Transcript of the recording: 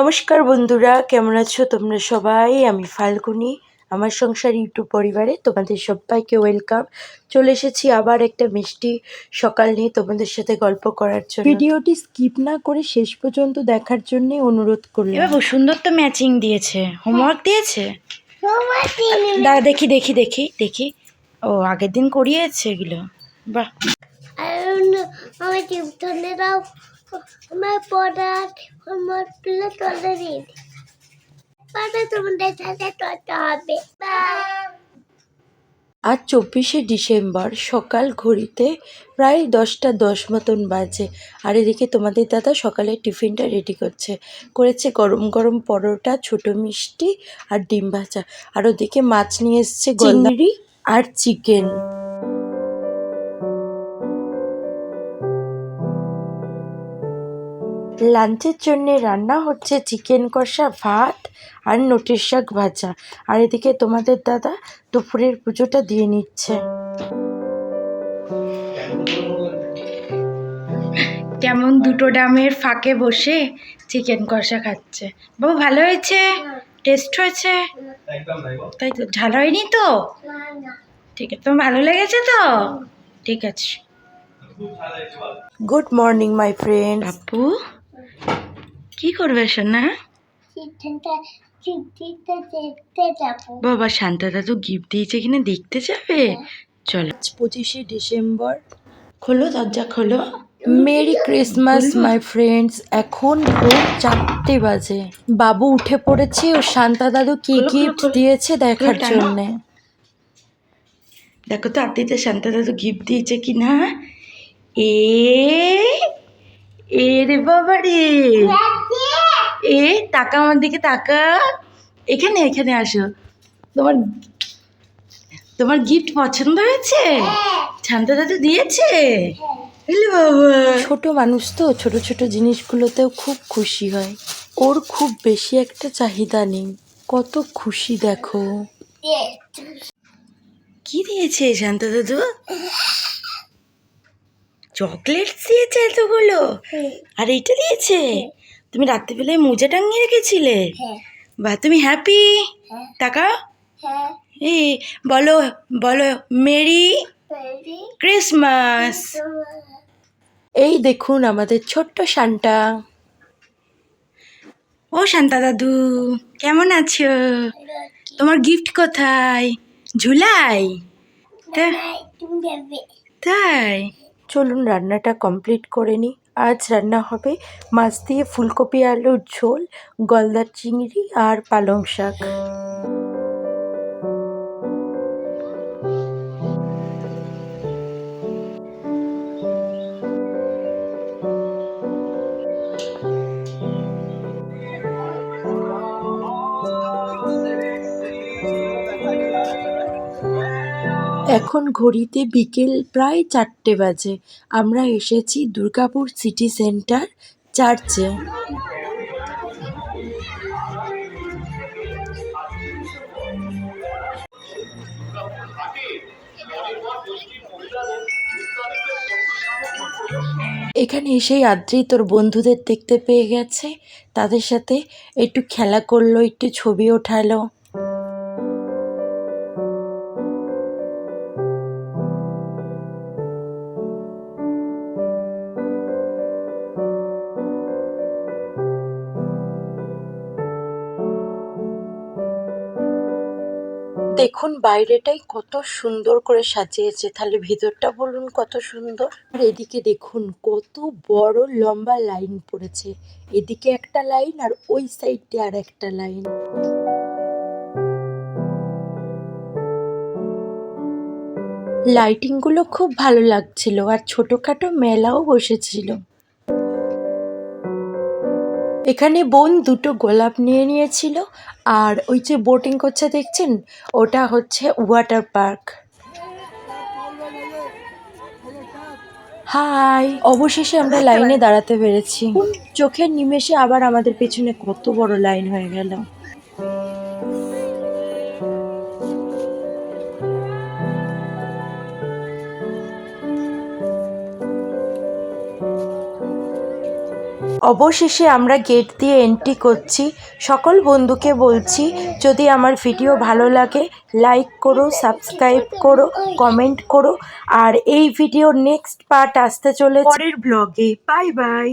নমস্কার বন্ধুরা কেমন আছো তোমরা সবাই? আমি ফাল্গুনি আমার সংসার ইউটিউব পরিবারে তোমাদের সবাইকে ওয়েলকাম। চলে এসেছি আবার একটা মিষ্টি সকাল নিয়ে তোমাদের সাথে গল্প করার জন্য। ভিডিওটি স্কিপ না করে শেষ পর্যন্ত দেখার জন্য অনুরোধ করলাম। এবার সুন্দর তো ম্যাচিং দিয়েছে। হোমওয়ার্ক দিয়েছে? দাঁড়া দেখি দেখি দেখি দেখি। ও আগের দিন করিয়েছে এগুলো। বাহ। আমার দাও। আমার পড়ার আমার প্লে তুলে দিন পরে তোমাদের সাথে করতে হবে। আজ চব্বিশে ডিসেম্বর সকাল ঘড়িতে প্রায় দশটা দশ মতন বাজে। আর এদিকে তোমাদের দাদা সকালে টিফিনটা রেডি করছে। করেছে গরম গরম পরোটা ছোট মিষ্টি আর ডিম ভাজা। আর ওদিকে মাছ নিয়ে এসছে চিংড়ি আর চিকেন লাঞ্চের জন্যে রান্না হচ্ছে চিকেন কষা ভাত আর নোটের শাক ভাজা। আর এদিকে তোমাদের দাদা দুপুরের পুজোটা দিয়ে নিচ্ছে। কেমন দুটো ডামের ফাঁকে বসে চিকেন কষা খাচ্ছে? বাবু ভালো হয়েছে? টেস্ট হয়েছে? তাই তো ঝাল হয়নি তো? ঠিক আছে তোমার ভালো লেগেছে তো? ঠিক আছে। গুড মর্নিং মাই ফ্রেন্ড আপু? কি করবে সোনা? বাবা শান্তা দাদু গিফট দিয়েছে কিনা দেখতে যাবে? চলো। পঁচিশে ডিসেম্বর। খোলো দরজা খোলো। Merry Christmas my friends. এখন ভোর চারটে বাজে। বাবু উঠে পড়েছে ও শান্তা দাদু কি গিফট দিয়েছে দেখার। জন্যে। দেখো তো আদিতে শান্তা দাদু গিফট দিয়েছে কি না এ এ রে বাবা রে এ টাকা আমার দিকে তাকা। এখানে এখানে আসো। তোমার তোমার গিফট পছন্দ হয়েছে? শান্তা দাদু দিয়েছে? বাবা। ছোট মানুষ তো ছোট ছোট জিনিসগুলোতেও খুব খুশি হয়। ওর খুব বেশি একটা চাহিদা নেই। কত খুশি দেখো। কি দিয়েছে শান্তা দাদু? চকলেট দিয়েছে এতগুলো? আর এইটা দিয়েছে? তুমি রাত্রিবেলায় মোজা টাঙিয়ে রেখেছিলে? হ্যাঁ। বা তুমি হ্যাপি হ্যাঁ। টাকা? হ্যাঁ। এই বলো বলো মেরি ক্রিসমাস। এই দেখুন আমাদের ছোট্ট শান্তা। ও শান্তা দাদু কেমন আছো? তোমার গিফট কোথায়? ঝুলাই? তাই। চলুন রান্নাটা কমপ্লিট করে নিই আজ রান্না হবে মাছ দিয়ে ফুলকপি আলুর ঝোল গলদার চিংড়ি আর পালং শাক। এখন ঘড়িতে বিকেল প্রায় চারটে বাজে। আমরা এসেছি দুর্গাপুর সিটি সেন্টার চার্চে। এখানে এসেই আদ্রি তোর বন্ধুদের দেখতে পেয়ে গেছে। তাদের সাথে একটু খেলা করল, একটু ছবি ওঠালো। দেখুন, বাইরেটাই কত সুন্দর করে সাজিয়েছে। তাহলে ভিতরটা বলুন কত সুন্দর। আর এদিকে দেখুন, কত বড় লম্বা লাইন পড়েছে। এদিকে একটা লাইন আর ওই সাইডে আর একটা লাইন। লাইটিংগুলো খুব ভালো লাগছিল আর ছোটখাটো মেলাও বসেছিল। এখানে বোন দুটো গোলাপ নিয়ে নিয়েছিল আর ওই যে বোটিং করছে দেখছেন ওটা হচ্ছে ওয়াটার পার্ক হাই অবশেষে আমরা লাইনে দাঁড়াতে পেরেছি। চোখের নিমেষে আবার আমাদের পেছনে কত বড় লাইন হয়ে গেল। অবশেষে আমরা গেট দিয়ে এন্ট্রি করছি। সকল বন্ধুকে বলছি, যদি আমার ভিডিও ভালো লাগে লাইক করো সাবস্ক্রাইব করো কমেন্ট করো। আর এই ভিডিওর নেক্সট পার্ট আসতে চলে পরের ব্লগে বাই বাই